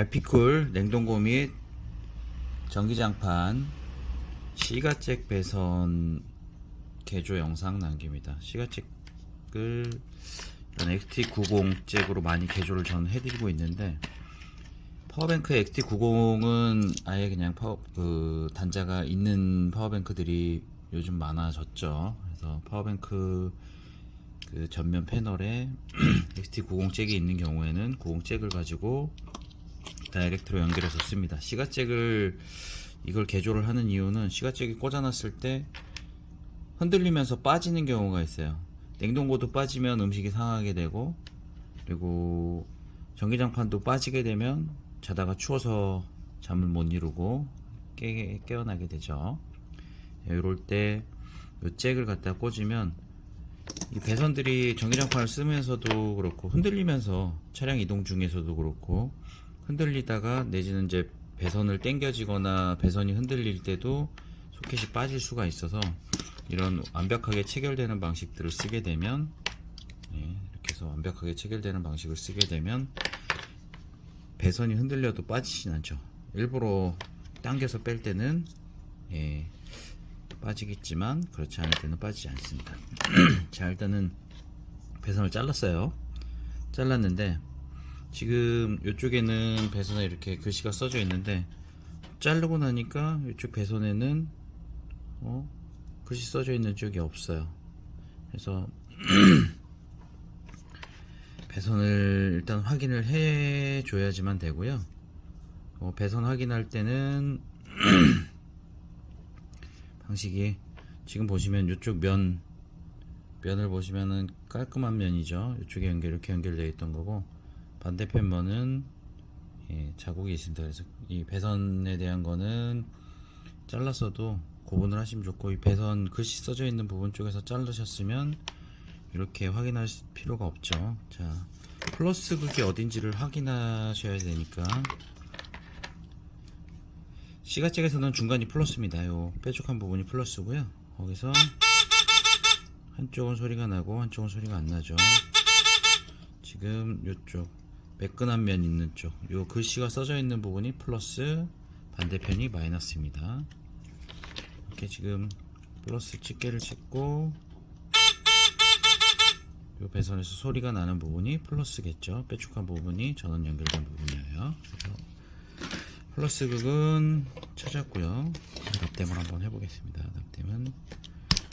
알피쿨 냉동고 및 전기장판 시가잭 배선 개조 영상 남깁니다. 시가잭을 이런 XT90 잭으로 많이 개조를 저는 해드리고 있는데 파워뱅크 XT90은 아예 그냥 파워, 그 단자가 있는 파워뱅크들이 요즘 많아졌죠. 그래서 파워뱅크 그 전면 패널에 XT90 잭이 있는 경우에는 90 잭을 가지고 다이렉트로 연결해서 씁니다. 시가잭을 이걸 개조를 하는 이유는 시가잭이 꽂아놨을 때 흔들리면서 빠지는 경우가 있어요. 냉동고도 빠지면 음식이 상하게 되고 그리고 전기장판도 빠지게 되면 자다가 추워서 잠을 못 이루고 깨, 깨어나게 되죠. 이럴 때 이 잭을 갖다 꽂으면 이 배선들이 전기장판을 쓰면서도 그렇고 흔들리면서 차량 이동 중에서도 그렇고 흔들리다가 내지는 이제 배선을 당겨지거나 배선이 흔들릴 때도 소켓이 빠질 수가 있어서 이런 완벽하게 체결되는 방식들을 쓰게 되면 예, 이렇게 해서 완벽하게 체결되는 방식을 쓰게 되면 배선이 흔들려도 빠지진 않죠. 일부러 당겨서 뺄 때는 예, 빠지겠지만 그렇지 않을 때는 빠지지 않습니다. 자 일단은 배선을 잘랐어요. 잘랐는데 지금 이쪽에는 배선에 이렇게 글씨가 써져 있는데 자르고 나니까 이쪽 배선에는 어, 글씨 써져 있는 쪽이 없어요. 그래서 배선을 일단 확인을 해 줘야지만 되고요. 어, 배선 확인할 때는 방식이 지금 보시면 이쪽 면 면을 보시면은 깔끔한 면이죠. 이쪽에 연결 이렇게 연결되어 있던 거고 반대편 면은 예, 자국이 있습니다. 그래서 이 배선에 대한 거는 잘랐어도 구분을 하시면 좋고 이 배선 글씨 써져 있는 부분 쪽에서 자르셨으면 이렇게 확인할 필요가 없죠. 자, 플러스 극이 어딘지를 확인하셔야 되니까 시가잭에서는 중간이 플러스입니다. 요 뾰족한 부분이 플러스고요. 거기서 한쪽은 소리가 나고 한쪽은 소리가 안 나죠. 지금 요쪽 매끈한 면 있는 쪽, 요 글씨가 써져 있는 부분이 플러스, 반대편이 마이너스입니다. 이렇게 지금 플러스 집게를 찍고 요 배선에서 소리가 나는 부분이 플러스겠죠. 뾰족한 부분이 전원 연결된 부분이에요. 플러스 극은 찾았고요. 납땜을 한번 해보겠습니다. 납땜은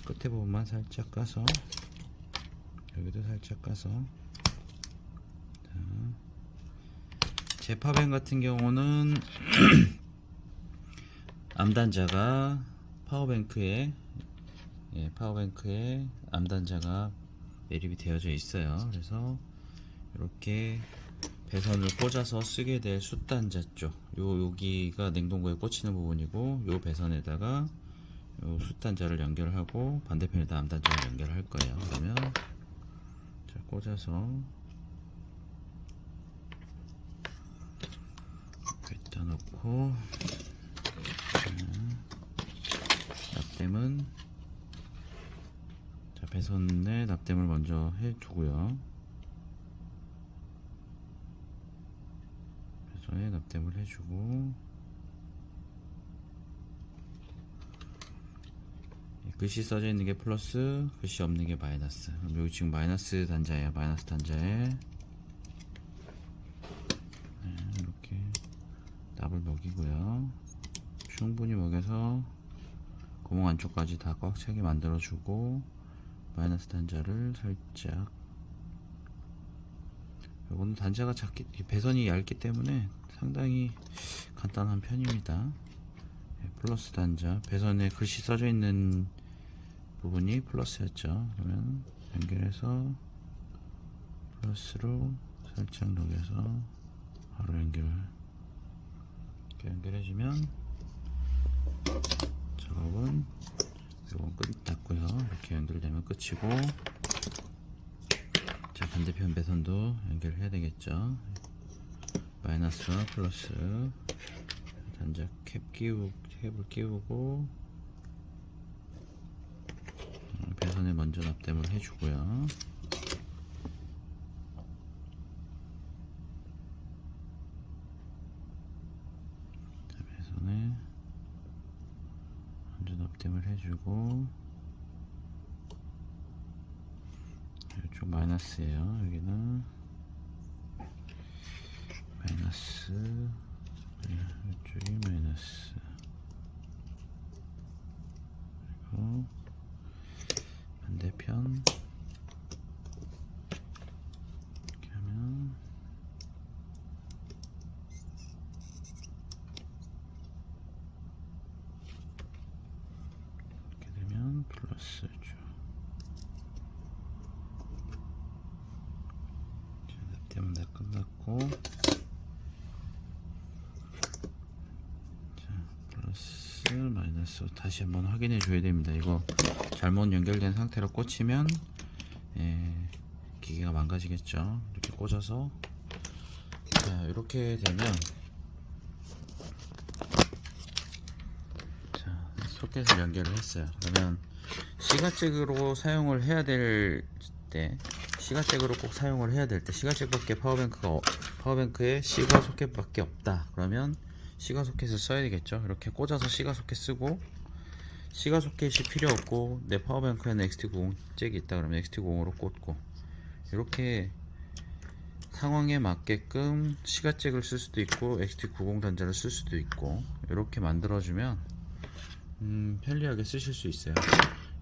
끝에 부분만 살짝 까서 여기도 살짝 까서 자, 제파벤 같은 경우는 암단자가 파워뱅크에 예, 파워뱅크에 암단자가 매립이 되어져 있어요. 그래서 이렇게 배선을 꽂아서 쓰게 될 숫단자 쪽, 요 여기가 냉동고에 꽂히는 부분이고, 요 배선에다가 요 숫단자를 연결하고 반대편에다 암단자를 연결할 거예요. 그러면 자 꽂아서 여기다 놓고 자, 납땜은 자 배선에 납땜을 먼저 해주고요. 배선에 납땜을 해주고 글씨 써져 있는 게 플러스, 글씨 없는 게 마이너스. 그럼 여기 지금 마이너스 단자예요. 마이너스 단자에 네, 이렇게 납을 먹이고요. 충분히 먹여서 구멍 안쪽까지 다 꽉 차게 만들어주고 마이너스 단자를 살짝 요거는 단자가 작기 배선이 얇기 때문에 상당히 간단한 편입니다. 네, 플러스 단자 배선에 글씨 써져 있는 부분이 플러스였죠. 그러면 연결해서 플러스로 살짝 녹여서 바로 연결 이렇게 연결해주면 작업은 요건 끝 났고요. 이렇게 연결되면 끝이고 자 반대편 배선도 연결해야 되겠죠. 마이너스와 플러스 단자 캡 끼우 캡을 끼우고 음, 배선에 먼저 납땜을 해주고요. 잡댐을 해주고 이쪽 마이너스예요. 여기는 마이너스 네, 이쪽이 마이너스 그리고 반대편 이렇게 하면 이렇게 되면 플러스죠. 자, 때문에 다 끝났고 자 플러스 마이너스 다시 한번 확인해 줘야 됩니다. 이거 잘못 연결된 상태로 꽂히면 예, 기계가 망가지겠죠. 이렇게 꽂아서 자 이렇게 되면 자 소켓을 연결을 했어요. 그러면 시가잭으로 사용을 해야 될 때 시가잭으로 꼭 사용을 해야 될 때 시가잭밖에 파워뱅크가 어- 파워뱅크에 시가 소켓밖에 없다. 그러면 시가 소켓을 써야 되겠죠. 이렇게 꽂아서 시가 소켓 쓰고 시가 소켓이 필요 없고 내 파워뱅크에는 XT90 잭이 있다 그러면 XT90으로 꽂고 이렇게 상황에 맞게끔 시가잭을 쓸 수도 있고 XT90 단자를 쓸 수도 있고 이렇게 만들어주면 음, 편리하게 쓰실 수 있어요.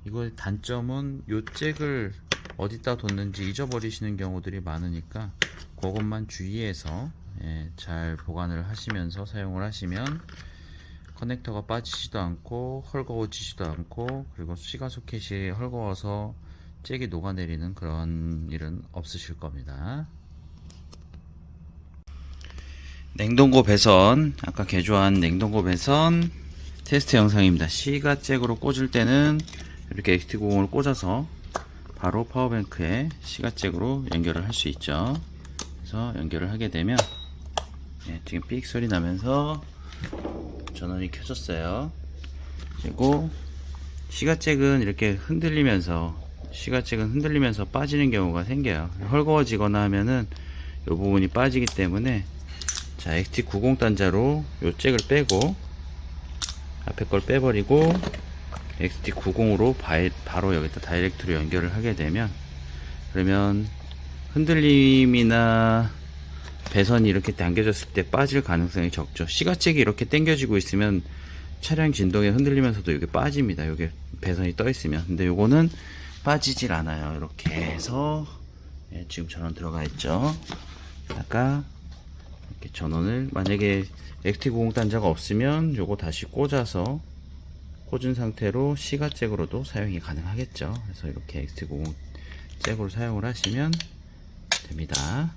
이거의 단점은 요 잭을 어디다 뒀는지 잊어버리시는 경우들이 많으니까 그것만 주의해서 예, 잘 보관을 하시면서 사용을 하시면 커넥터가 빠지지도 않고 헐거워지지도 않고 그리고 시가 소켓이 헐거워서 잭이 녹아내리는 그런 일은 없으실 겁니다. 냉동고 배선 아까 개조한 냉동고 배선 테스트 영상입니다. 시가 잭으로 꽂을 때는 이렇게 XT90을 꽂아서 바로 파워뱅크에 시가 잭으로 연결을 할 수 있죠. 그래서 연결을 하게 되면 예, 지금 삑 소리 나면서 전원이 켜졌어요. 그리고 시가잭은 이렇게 흔들리면서 시가잭은 흔들리면서 빠지는 경우가 생겨요. 헐거워지거나 하면은 이 부분이 빠지기 때문에 자 XT90 단자로 요 잭을 빼고 앞에 걸 빼버리고 XT90으로 바로 여기다 다이렉트로 연결을 하게 되면 그러면 흔들림이나 배선이 이렇게 당겨졌을 때 빠질 가능성이 적죠. 시가잭이 이렇게 당겨지고 있으면 차량 진동에 흔들리면서도 이게 빠집니다. 이게 배선이 떠 있으면. 근데 요거는 빠지질 않아요. 이렇게 해서 예, 지금 전원 들어가 있죠. 아까 이렇게 전원을 만약에 XT90 단자가 없으면 요거 다시 꽂아서 꽂은 상태로 시가잭으로도 사용이 가능하겠죠. 그래서 이렇게 XT90 잭으로 사용을 하시면 됩니다.